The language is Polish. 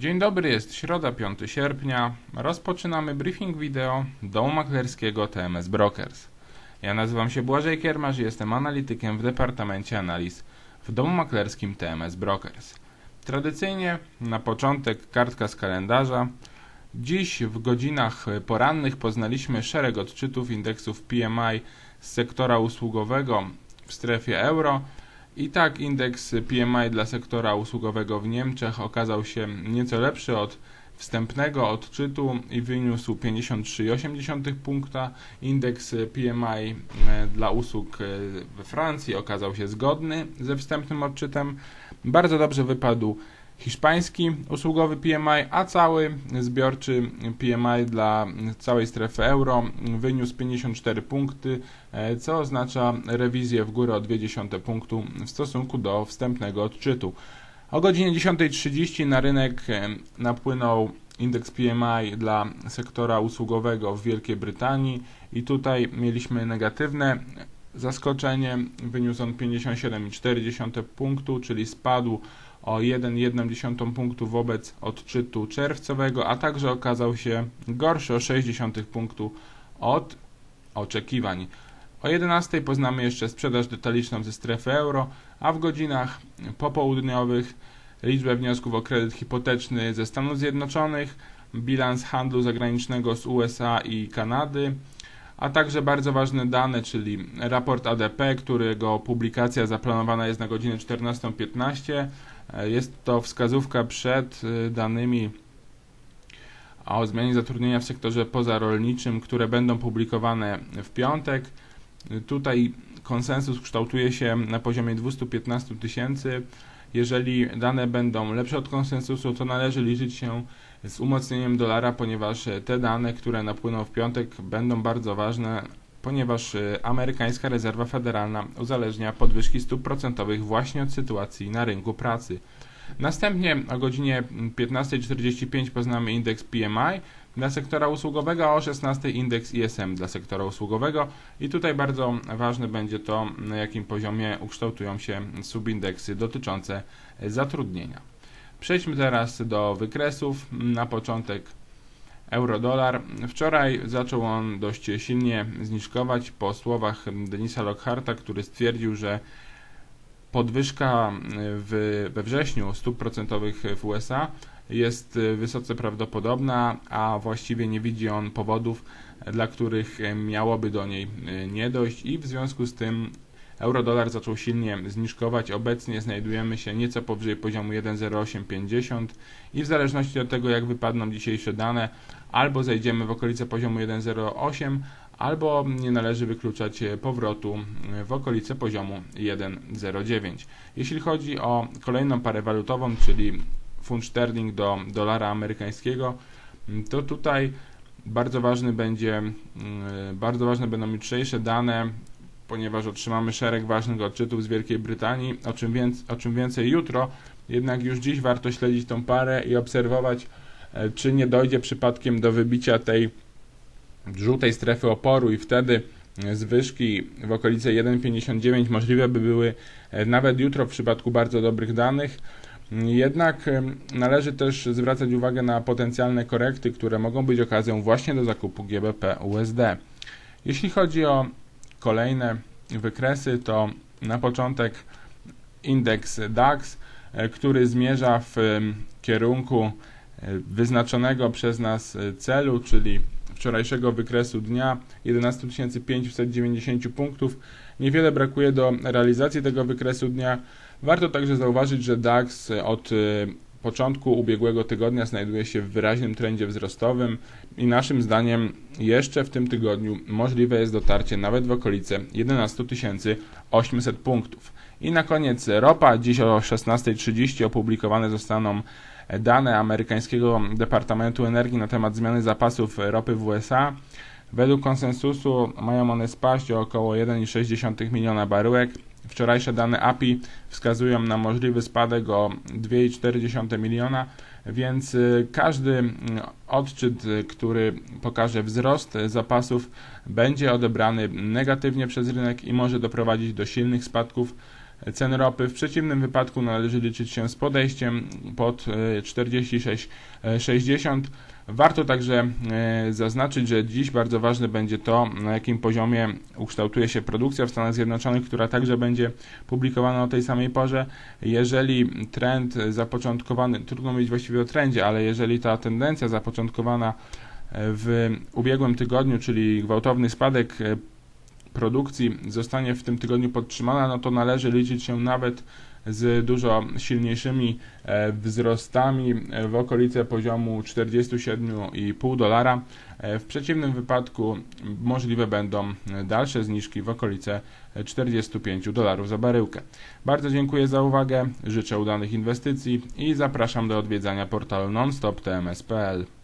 Dzień dobry, jest środa 5 sierpnia. Rozpoczynamy briefing wideo domu maklerskiego TMS Brokers. Ja nazywam się Błażej Kiermarz i jestem analitykiem w Departamencie Analiz w domu maklerskim TMS Brokers. Tradycyjnie na początek kartka z kalendarza. Dziś w godzinach porannych poznaliśmy szereg odczytów indeksów PMI z sektora usługowego w strefie euro. I tak indeks PMI dla sektora usługowego w Niemczech okazał się nieco lepszy od wstępnego odczytu i wyniósł 53,8 punkta. Indeks PMI e, dla usług e, we Francji okazał się zgodny ze wstępnym odczytem. Bardzo dobrze wypadł hiszpański usługowy PMI, a cały zbiorczy PMI dla całej strefy euro wyniósł 54 punkty, e, co oznacza rewizję w górę o 0,2 punktu w stosunku do wstępnego odczytu. O godzinie 10.30 na rynek e, napłynął indeks PMI dla sektora usługowego w Wielkiej Brytanii i tutaj mieliśmy negatywne zaskoczenie. Wyniósł on 57,4 punktu, czyli spadł o 1,1 punktu wobec odczytu czerwcowego, a także okazał się gorszy o 0,6 punktu od oczekiwań. O 11 poznamy jeszcze sprzedaż detaliczną ze strefy euro, a w godzinach popołudniowych liczbę wniosków o kredyt hipoteczny ze Stanów Zjednoczonych, bilans handlu zagranicznego z USA i Kanady, a także bardzo ważne dane, czyli raport ADP, którego publikacja zaplanowana jest na godzinę 14.15. Jest to wskazówka przed y, danymi o zmianie zatrudnienia w sektorze pozarolniczym, które będą publikowane w piątek. Tutaj konsensus kształtuje się na poziomie 215 tysięcy. Jeżeli dane będą lepsze od konsensusu, to należy liczyć się z umocnieniem dolara, ponieważ te dane, które napłyną w piątek, będą bardzo ważne, ponieważ amerykańska rezerwa federalna uzależnia podwyżki stóp procentowych właśnie od sytuacji na rynku pracy. Następnie o godzinie 15.45 poznamy indeks PMI dla sektora usługowego, a o 16.00 indeks ISM dla sektora usługowego i tutaj bardzo ważne będzie to, na jakim poziomie ukształtują się subindeksy dotyczące zatrudnienia. Przejdźmy teraz do wykresów. Na początek euro-dolar. Wczoraj zaczął on dość silnie zniżkować po słowach Denisa Lockharta, który stwierdził, że podwyżka w, we wrześniu stóp procentowych w USA jest wysoce prawdopodobna, a właściwie nie widzi on powodów, dla których miałoby do niej nie dojść i w związku z tym Euro-dolar zaczął silnie zniżkować. Obecnie znajdujemy się nieco powyżej poziomu 1,0850 i w zależności od tego, jak wypadną dzisiejsze dane, albo zejdziemy w okolice poziomu 1,08, albo nie należy wykluczać powrotu w okolice poziomu 1,09. Jeśli chodzi o kolejną parę walutową, czyli funt sterling do dolara amerykańskiego, to tutaj bardzo ważny będzie, mm, bardzo ważne będą jutrzejsze dane ponieważ otrzymamy szereg ważnych odczytów z Wielkiej Brytanii, o czym, więcej, o czym więcej jutro, jednak już dziś warto śledzić tą parę i obserwować, e, czy nie dojdzie przypadkiem do wybicia tej żółtej strefy oporu i wtedy zwyżki w okolice 1,59 możliwe by były e, nawet jutro w przypadku bardzo dobrych danych. Jednak e, należy też zwracać uwagę na potencjalne korekty, które mogą być okazją właśnie do zakupu GBP USD. Jeśli chodzi o kolejne wykresy to na początek indeks DAX, e, który zmierza w kierunku e, wyznaczonego przez nas e, celu, czyli wczorajszego wykresu dnia 11 590 punktów. Niewiele brakuje do realizacji tego wykresu dnia. Warto także zauważyć, że DAX od początku ubiegłego tygodnia znajduje się w wyraźnym trendzie wzrostowym i naszym zdaniem jeszcze w tym tygodniu możliwe jest dotarcie nawet w okolice 11 800 punktów. I na koniec ropa. Dziś o 16.30 opublikowane zostaną dane amerykańskiego Departamentu Energii na temat zmiany zapasów ropy w USA. Według konsensusu mają one spaść o około 1,6 miliona baryłek Wczorajsze dane API wskazują na możliwy spadek o 2,4 miliona, więc y, każdy y, odczyt, y, który pokaże wzrost zapasów, będzie odebrany negatywnie przez rynek i może doprowadzić do silnych spadków cen ropy. W przeciwnym wypadku należy liczyć się z podejściem pod e, 46,60. Warto także e, zaznaczyć, że dziś bardzo ważne będzie to, na jakim poziomie ukształtuje się produkcja w Stanach Zjednoczonych, która także będzie publikowana o tej samej porze. Jeżeli trend zapoczątkowany, trudno mówić właściwie o trendzie, ale jeżeli ta tendencja zapoczątkowana w ubiegłym tygodniu, czyli gwałtowny spadek e, produkcji zostanie w tym tygodniu podtrzymana, no to należy liczyć się nawet z dużo silniejszymi e, wzrostami e, w okolice poziomu 47,5 dolara. E, W przeciwnym wypadku możliwe będą dalsze zniżki w okolice 45 dolarów za baryłkę. Bardzo dziękuję za uwagę, życzę udanych inwestycji i zapraszam do odwiedzania portalu nonstop.tms.pl.